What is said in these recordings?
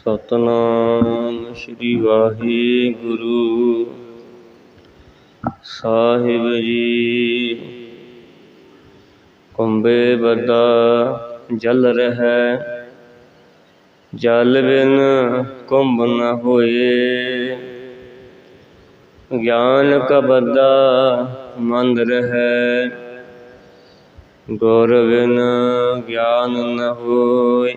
ਸਤਨਾਮ ਸ੍ਰੀ ਵਾਹਿਗੁਰੂ। ਸਾਹਿਬ ਜੀ ਕੁੰਬੇ ਬਦਾ ਜਲ ਰਹਿ, ਜਲ ਬਿਨ ਕੁੰਭ ਨ ਹੋਏ। ਗਿਆਨ ਕਬਦਾ ਮੰਦ ਰਹਿ, ਗੁਰ ਬਿਨ ਗਿਆਨ ਨ ਹੋਏ।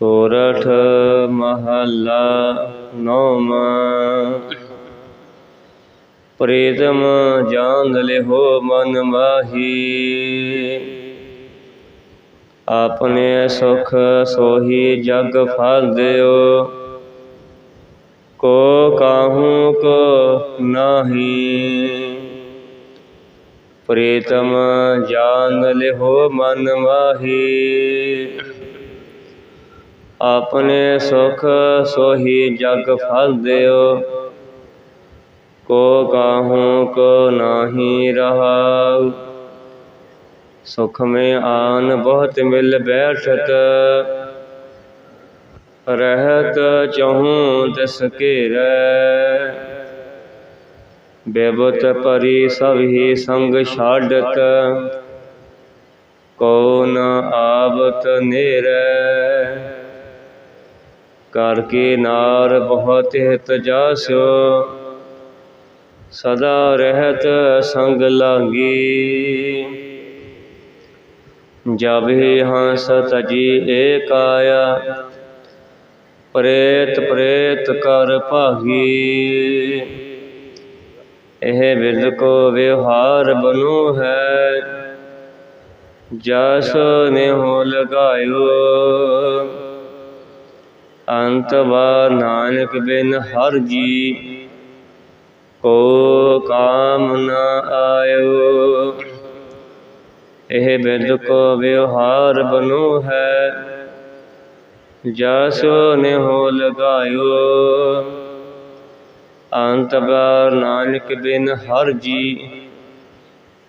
ਸੋਰਠ ਮਹੱਲਾ ਨੌਵਾਂ। ਪ੍ਰੀਤਮ ਜਾਨ ਲਿਹੋ ਮਨ ਮਾਹੀ। ਆਪਣੇ ਸੁਖ ਸੋਹੀ ਜਗ ਫਲ ਦਿਓ। ਕੋ ਕਾਹੂ ਕੋ ਨਾਹੀ। ਪ੍ਰੀਤਮ ਜਾਨ ਲਿਹੋ ਮਨ ਮਾਹੀ। ਆਪਣੇ ਸੁਖ ਸੋਹੀ ਜਗ ਫਲ ਦਿਓ। ਕੋ ਕਾਹੂ ਕੋ ਨਾਹੀ ਰਹਾਉ। ਸੁਖ ਮੈਂ ਆਨ ਬਹੁਤ ਮਿਲ ਬੈਠਤ। ਰਹਿਤ ਚਹੂੰ ਤਿਸ ਘੇਰੈ। ਬੇਬਤ ਪਰੀ ਸਭ ਹੀ ਸੰਗ ਛਾੜਤ ਕੋ ਨ ਆਵਤ ਨੇਰੈ। ਕਰ ਕੇ ਨਾਰ ਬਹੁਤ ਹਿਤ ਜਾਸਿਓ ਸਦਾ ਰਹਿਤ ਸੰਗ ਲਾਗੀ। ਜਬ ਹੀ ਹੰਸ ਤਜੀ ਏਕਾਇਆ, ਪ੍ਰੇਤ ਪ੍ਰੇਤ ਕਰ ਭਾਗੀ। ਇਹ ਬਿਰਦ ਕੋ ਵਿਵਹਾਰ ਬਨੂ ਹੈ, ਜਸ ਨੇ ਹੋ ਲਗਾਇਓ। ਅੰਤ ਵਾ ਨਾਨਕ ਬਿਨ ਹਰ ਜੀ। ਕੋ ਕਾਮ ਨ ਆਇਓ। ਇਹ ਬਿਦ ਕੋ ਵਿਵਹਾਰ ਬਨੂ ਹੈ। ਜਸੋ ਨੇ ਹੋ ਲਗਾਇਓ। ਅੰਤ ਬਾਰ ਨਾਨਕ ਬਿਨ ਹਰ ਜੀ।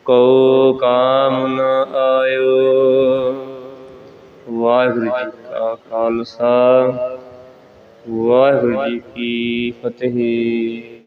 ਕੋ ਕਾਮ ਨ ਆਇਓ। ਵਾਹਿਗੁਰੂ ਜੀ ਕਾ ਖਾਲਸਾ। ਵਾਹਿਗੁਰੂ ਜੀ ਕੀ ਫਤਿਹ।